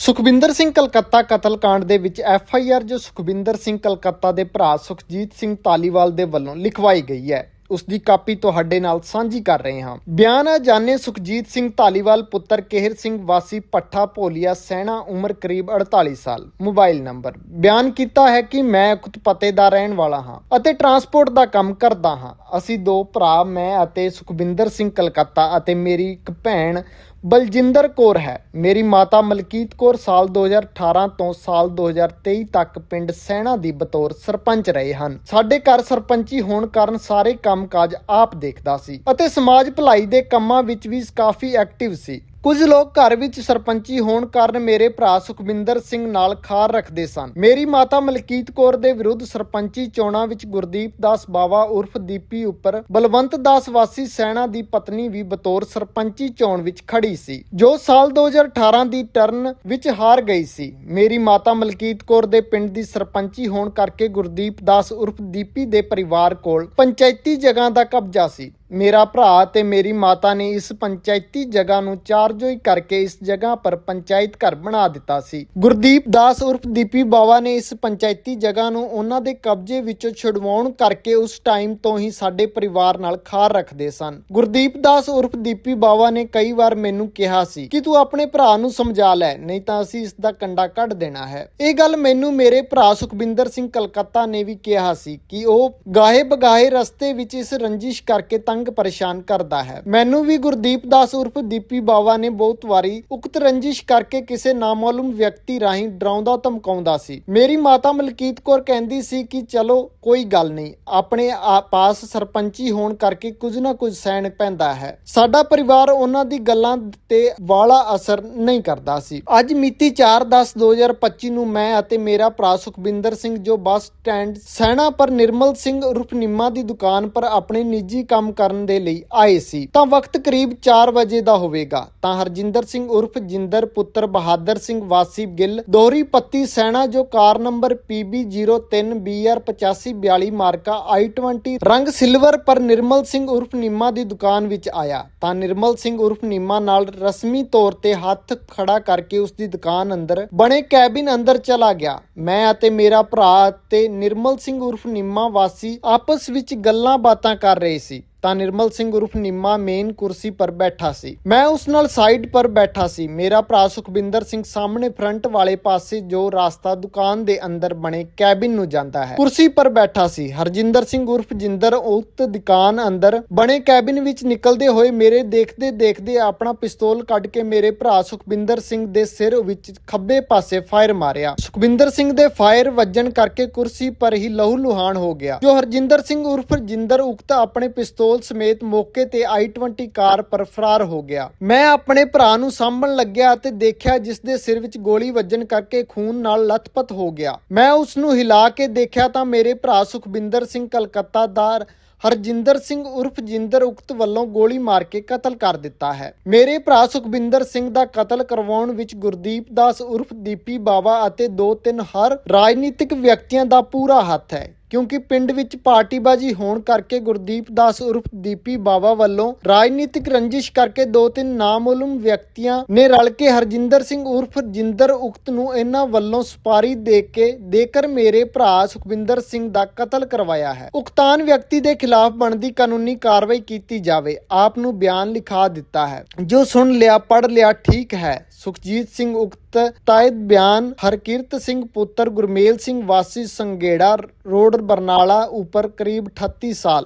ਸੁਖਵਿੰਦਰ ਸਿੰਘ ਕਲਕੱਤਾ ਕਤਲकांड ਦੇ ਵਿੱਚ F I R ਜੋ ਸੁਖਬਿੰਦਰ ਸਿੰਘ ਕਲਕੱਤਾ ਦੇ ਭਰਾ ਸੁਖਜੀਤ ਸਿੰਘ ਤਾਲੀਵਾਲ ਦੇ ਵੱਲੋਂ ਲਿਖਵਾਈ ਗਈ ਹੈ। ਉਸ ਦੀ ਕਾਪੀ ਤੁਹਾਡੇ ਨਾਲ ਸਾਂਝੀ ਕਰ ਰਹੇ ਹਾਂ। ਬਿਆਨ ਹੈ ਜਾਣੇ ਸੁਖਜੀਤ ਸਿੰਘ ਤਾਲੀਵਾਲ ਪੁੱਤਰ ਕੇਹਰ ਸਿੰਘ, ਵਾਸੀ ਪੱਠਾ ਭੋਲੀਆ, ਸੈਣਾ ਉਮਰ ਕਰੀਬ 48 ਸਾਲ। Mobile number. ਬਿਆਨ ਕੀਤਾ ਹੈ ਕਿ ਮੈਂ ਖੁਦ ਪਤੇ ਦਾ ਰਹਿਣ ਵਾਲਾ ਹਾਂ ਅਤੇ ਟਰਾਂਸਪੋਰਟ ਦਾ ਕੰਮ ਕਰਦਾ ਹਾਂ। ਅਸੀਂ ਦੋ ਭਰਾ, ਮੈਂ ਅਤੇ ਸੁਖਵਿੰਦਰ ਸਿੰਘ ਕਲਕੱਤਾ ਅਤੇ ਮੇਰੀ ਇੱਕ ਭੈਣ ਬਲਜਿੰਦਰ ਕੌਰ ਹੈ। ਮੇਰੀ ਮਾਤਾ ਮਲਕੀਤ ਕੌਰ ਸਾਲ 2018 ਤੋਂ ਸਾਲ 2023 ਤੱਕ ਪਿੰਡ ਸੈਣਾ ਦੀ ਬਤੌਰ ਸਰਪੰਚ ਰਹੇ ਹਨ। ਸਾਡੇ ਘਰ ਸਰਪੰਚੀ ਹੋਣ ਕਾਰਨ ਸਾਰੇ ਕੰਮਕਾਜ ਆਪ ਦੇਖਦਾ ਸੀ ਅਤੇ ਸਮਾਜ ਭਲਾਈ ਦੇ ਕੰਮਾਂ ਵਿੱਚ ਵੀ ਕਾਫੀ ਐਕਟਿਵ ਸੀ। ਕੁਝ ਲੋਕ ਘਰ ਵਿੱਚ ਸਰਪੰਚੀ ਹੋਣ ਕਾਰਨ ਮੇਰੇ ਭਰਾ ਸੁਖਵਿੰਦਰ ਸਿੰਘ ਨਾਲ ਖਾਰ ਰੱਖਦੇ ਸਨ। ਮੇਰੀ ਮਾਤਾ ਮਲਕੀਤ ਕੌਰ ਦੇ ਵਿਰੁੱਧ ਸਰਪੰਚੀ ਚੋਣਾਂ ਵਿੱਚ ਗੁਰਦੀਪ ਦਾਸ ਬਾਵਾ ਉਰਫ ਦੀਪੀ ਉੱਪਰ, ਬਲਵੰਤ ਦਾਸ ਵਾਸੀ ਸੈਣਾ ਦੀ ਪਤਨੀ ਵੀ ਬਤੌਰ ਸਰਪੰਚੀ ਚੋਣ ਵਿੱਚ ਖੜੀ ਸੀ, ਜੋ ਸਾਲ 2018 ਦੀ ਟਰਨ ਵਿੱਚ ਹਾਰ ਗਈ ਸੀ। ਮੇਰੀ ਮਾਤਾ ਮਲਕੀਤ ਕੌਰ ਦੇ ਪਿੰਡ ਦੀ ਸਰਪੰਚੀ ਹੋਣ ਕਰਕੇ ਗੁਰਦੀਪ ਦਾਸ ਉਰਫ ਦੀਪੀ ਦੇ ਪਰਿਵਾਰ ਕੋਲ ਪੰਚਾਇਤੀ ਜਗ੍ਹਾ ਦਾ ਕਬਜ਼ਾ ਸੀ। ਮੇਰਾ ਭਰਾ ਤੇ ਮੇਰੀ ਮਾਤਾ ਨੇ ਇਸ ਪੰਚਾਇਤੀ ਜਗ੍ਹਾ ਨੂੰ ਚਾਰਜੋਈ ਕਰਕੇ ਇਸ ਜਗ੍ਹਾ ਪਰ ਪੰਚਾਇਤ ਘਰ ਬਣਾ ਦਿੱਤਾ ਸੀ। ਗੁਰਦੀਪ ਦਾਸ ਉਰਫ ਦੀਪੀ ਬਾਵਾ ਨੇ ਇਸ ਪੰਚਾਇਤੀ ਜਗ੍ਹਾ ਨੂੰ ਉਹਨਾਂ ਦੇ ਕਬਜ਼ੇ ਵਿੱਚੋਂ ਛੁਡਵਾਉਣ ਕਰਕੇ ਉਸ ਟਾਈਮ ਤੋਂ ਹੀ ਸਾਡੇ ਪਰਿਵਾਰ ਨਾਲ ਖਾਰ ਰੱਖਦੇ ਸਨ। ਗੁਰਦੀਪ ਦਾਸ ਉਰਫ ਦੀਪੀ ਬਾਵਾ ਨੇ ਕਈ ਵਾਰ ਮੈਨੂੰ ਕਿਹਾ ਸੀ ਕਿ ਤੂੰ ਆਪਣੇ ਭਰਾ ਨੂੰ ਸਮਝਾ ਲੈ, ਨਹੀਂ ਤਾਂ ਅਸੀਂ ਇਸ ਦਾ ਕੰਡਾ ਕੱਢ ਦੇਣਾ ਹੈ। ਇਹ ਗੱਲ ਮੈਨੂੰ ਮੇਰੇ ਭਰਾ ਸੁਖਬਿੰਦਰ ਸਿੰਘ ਕਲਕੱਤਾ ਨੇ ਵੀ ਕਿਹਾ ਸੀ ਕਿ ਉਹ ਗਾਹੇ ਬਗਾਹੇ ਰਸਤੇ ਵਿੱਚ ਇਸ ਰੰਜਿਸ਼ ਕਰਕੇ ਤੰਗ ਪਰੇਸ਼ਾਨ ਕਰਦਾ ਹੈ। ਮੈਨੂੰ ਵੀ ਗੁਰਦੀਪ ਦਾਸ ਉਰਫ ਦੀਪੀ ਬਾਵਾ ਨੇ ਬਹੁਤ ਵਾਰੀ ਉਕਤ ਰੰਜਿਸ਼ ਕਰਕੇ ਕਿਸੇ ਨਾਮਾਲੂਮ ਵਿਅਕਤੀ ਰਾਹੀਂ ਡਰਾਉਂਦਾ ਧਮਕਾਉਂਦਾ ਸੀ। ਮੇਰੀ ਮਾਤਾ ਮਲਕੀਤ ਕੌਰ ਕਹਿੰਦੀ ਸੀ ਕਿ ਚਲੋ, ਕੋਈ ਗੱਲ ਨਹੀਂ। ਆਪਣੇ ਪਾਸ ਸਰਪੰਚੀ ਹੋਣ ਕਰਕੇ ਕੁਝ ਨਾ ਕੁਝ ਸਹਿਣ ਪੈਂਦਾ ਹੈ। ਸਾਡਾ ਪਰਿਵਾਰ ਉਹਨਾਂ ਦੀ ਗੱਲਾਂ ਤੇ ਵਾਲਾ ਅਸਰ ਨਹੀਂ ਕਰਦਾ ਸੀ। ਅੱਜ ਮਿਤੀ 4/10/2025 ਨੂੰ ਮੈਂ ਅਤੇ ਮੇਰਾ ਭਰਾ ਸੁਖਬਿੰਦਰ ਸਿੰਘ ਜੋ ਬੱਸ ਸਟੈਂਡ ਸੈਣਾ ਪਰ ਨਿਰਮਲ ਸਿੰਘ ਉਰਫ ਨਿੰਮਾ ਦੀ ਦੁਕਾਨ ਪਰ ਆਪਣੇ ਨਿੱਜੀ ਕੰਮ ਕਰਨ ਦੇ ਲਈ ਆਏ ਸੀ। ਤਾਂ ਵਕਤ ਕਰੀਬ 4 ਵਜੇ ਦਾ ਹੋਵੇਗਾ। ਤਾਂ ਹਰਜਿੰਦਰ ਸਿੰਘ ਉਰਫ ਜਿੰਦਰ, ਪੁੱਤਰ ਬਹਾਦਰ ਸਿੰਘ ਵਾਸੀ ਗਿੱਲ, ਦੋਹਰੀ ਪੱਤੀ ਸੈਣਾ, ਜੋ ਕਾਰ ਨੰਬਰ PB03BR8542 ਮਾਰਕਾ i20 ਰੰਗ ਸਿਲਵਰ ਪਰ ਨਿਰਮਲ ਸਿੰਘ ਉਰਫ ਨਿੰਮਾ ਦੀ ਦੁਕਾਨ ਵਿੱਚ ਆਇਆ। ਤਾਂ ਨਿਰਮਲ ਸਿੰਘ ਉਰਫ ਨੀਮਾ ਨਾਲ ਰਸਮੀ ਤੌਰ ਤੇ ਹੱਥ ਖੜਾ ਕਰਕੇ ਉਸ ਦੀ ਦੁਕਾਨ ਅੰਦਰ ਬਣੇ ਕੈਬਿਨ ਅੰਦਰ ਚਲਾ ਗਿਆ। ਮੈਂ ਅਤੇ ਮੇਰਾ ਭਰਾ ਤੇ ਨਿਰਮਲ ਸਿੰਘ ਉਰਫ ਨੀਮਾ ਵਾਸੀ ਆਪਸ ਵਿੱਚ ਗੱਲਾਂ ਬਾਤਾਂ ਕਰ ਰਹੇ ਸੀ। ਤਾਂ ਨਿਰਮਲ ਸਿੰਘ ਉਰਫ ਨਿੰਮਾ ਮੇਨ ਕੁਰਸੀ ਪਰ ਬੈਠਾ ਸੀ। ਮੈਂ ਉਸ ਨਾਲ ਸਾਈਡ ਪਰ ਬੈਠਾ ਸੀ। ਮੇਰਾ ਭਰਾ ਸੁਖਬਿੰਦਰ ਸਿੰਘ ਸਾਹਮਣੇ ਫਰੰਟ ਵਾਲੇ ਪਾਸੇ ਜੋ ਰਾਸਤਾ ਦੁਕਾਨ ਦੇ ਅੰਦਰ ਬਣੇ ਕੈਬਿਨ ਨੂੰ ਜਾਂਦਾ ਹੈ। ਕੁਰਸੀ ਪਰ ਬੈਠਾ ਸੀ। ਹਰਜਿੰਦਰ ਸਿੰਘ ਉਰਫ ਜਿੰਦਰ ਉਕਤ ਦੁਕਾਨ ਅੰਦਰ ਬਣੇ ਕੈਬਿਨ ਵਿੱਚ ਨਿਕਲਦੇ ਹੋਏ ਮੇਰੇ ਦੇਖਦੇ ਦੇਖਦੇ ਆਪਣਾ ਪਿਸਤੌਲ ਕੱਢ ਕੇ ਮੇਰੇ ਭਰਾ ਸੁਖਬਿੰਦਰ ਸਿੰਘ ਦੇ ਸਿਰ ਵਿੱਚ ਖੱਬੇ ਪਾਸੇ ਫਾਇਰ ਮਾਰਿਆ। ਸੁਖਬਿੰਦਰ ਸਿੰਘ ਦੇ ਫਾਇਰ ਵੱਜਣ ਕਰਕੇ ਕੁਰਸੀ ਪਰ ਹੀ ਲਹੂ ਲੁਹਾਨ ਹੋ ਗਿਆ। ਜੋ ਹਰਜਿੰਦਰ ਸਿੰਘ ਉਰਫ ਜਿੰਦਰ ਉਕਤ ਆਪਣੇ ਪਿਸਤੌਲ ਪਿਸਤੌਲ ਸਮੇਤ ਮੌਕੇ ਤੇ i20 ਕਾਰ ਪਰ ਫਰਾਰ ਹੋ ਗਿਆ। ਮੈਂ ਆਪਣੇ ਭਰਾ ਨੂੰ ਸਾਂਭਣ ਲੱਗਿਆ ਅਤੇ ਦੇਖਿਆ ਜਿਸ ਦੇ ਸਿਰ ਵਿੱਚ ਗੋਲੀ ਵੱਜਣ ਕਰਕੇ ਖੂਨ ਨਾਲ ਲਥਪਥ ਹੋ ਗਿਆ। ਮੈਂ ਉਸ ਨੂੰ ਹਿਲਾ ਕੇ ਦੇਖਿਆ ਤਾਂ ਮੇਰੇ ਭਰਾ ਸੁਖਬਿੰਦਰ ਸਿੰਘ ਕਲਕੱਤਾ ਦਾ ਹਰਜਿੰਦਰ ਸਿੰਘ ਉਰਫ ਜਿੰਦਰ ਉਕਤ ਵੱਲੋਂ ਗੋਲੀ ਮਾਰ ਕੇ ਕਤਲ ਕਰ ਦਿੱਤਾ ਹੈ। ਮੇਰੇ ਭਰਾ ਸੁਖਬਿੰਦਰ ਸਿੰਘ ਦਾ ਕਤਲ ਕਰਵਾਉਣ ਵਿੱਚ ਗੁਰਦੀਪ ਦਾਸ ਉਰਫ ਦੀਪੀ ਬਾਵਾ ਅਤੇ ਦੋ ਤਿੰਨ ਹਰ ਰਾਜਨੀਤਿਕ ਵਿਅਕਤੀਆਂ ਦਾ ਪੂਰਾ ਹੱਥ ਹੈ। ਕਿਉਂਕਿ ਪਿੰਡ ਵਿੱਚ ਪਾਰਟੀਬਾਜ਼ੀ ਹੋਣ ਕਰਕੇ ਗੁਰਦੀਪ ਦਾਸ ਉਰਫ ਦੀਪੀ ਬਾਵਾ ਵੱਲੋਂ ਰਾਜਨੀਤਿਕ ਰੰਜਿਸ਼ ਕਰਕੇ ਦੋ ਤਿੰਨ ਨਾਮਾਲੂਮ ਵਿਅਕਤੀਆਂ ਨੇ ਰਲ ਕੇ ਹਰਜਿੰਦਰ ਸਿੰਘ ਉਰਫ ਜਿੰਦਰ ਉਕਤ ਨੂੰ ਇਹਨਾਂ ਵੱਲੋਂ ਸੁਪਾਰੀ ਦੇ ਕੇ ਦੇਕਰ ਮੇਰੇ ਭਰਾ ਸੁਖਵਿੰਦਰ ਸਿੰਘ ਦਾ ਕਤਲ ਕਰਵਾਇਆ ਹੈ। ਉਕਤਾਨ ਵਿਅਕਤੀ ਦੇ ਖਿਲਾਫ ਬਣਦੀ ਕਾਨੂੰਨੀ ਕਾਰਵਾਈ ਕੀਤੀ ਜਾਵੇ, ਆਪ ਨੂੰ ਬਿਆਨ ਲਿਖਾ ਦਿੱਤਾ ਹੈ। ਜੋ ਸੁਣ ਲਿਆ ਪੜ ਲਿਆ, ਠੀਕ ਹੈ। ਸੁਖਜੀਤ ਸਿੰਘ ਉਕਤ ਤਾਇਦ ਬਿਆਨ, ਹਰਕਿਰਤ ਸਿੰਘ ਪੁੱਤਰ ਗੁਰਮੇਲ ਸਿੰਘ ਵਾਸੀ ਸੰਗੇੜਾ ਰੋਡ ਬਰਨਾਲਾ ਉੱਪਰ ਕਰੀਬ 38 ਸਾਲ।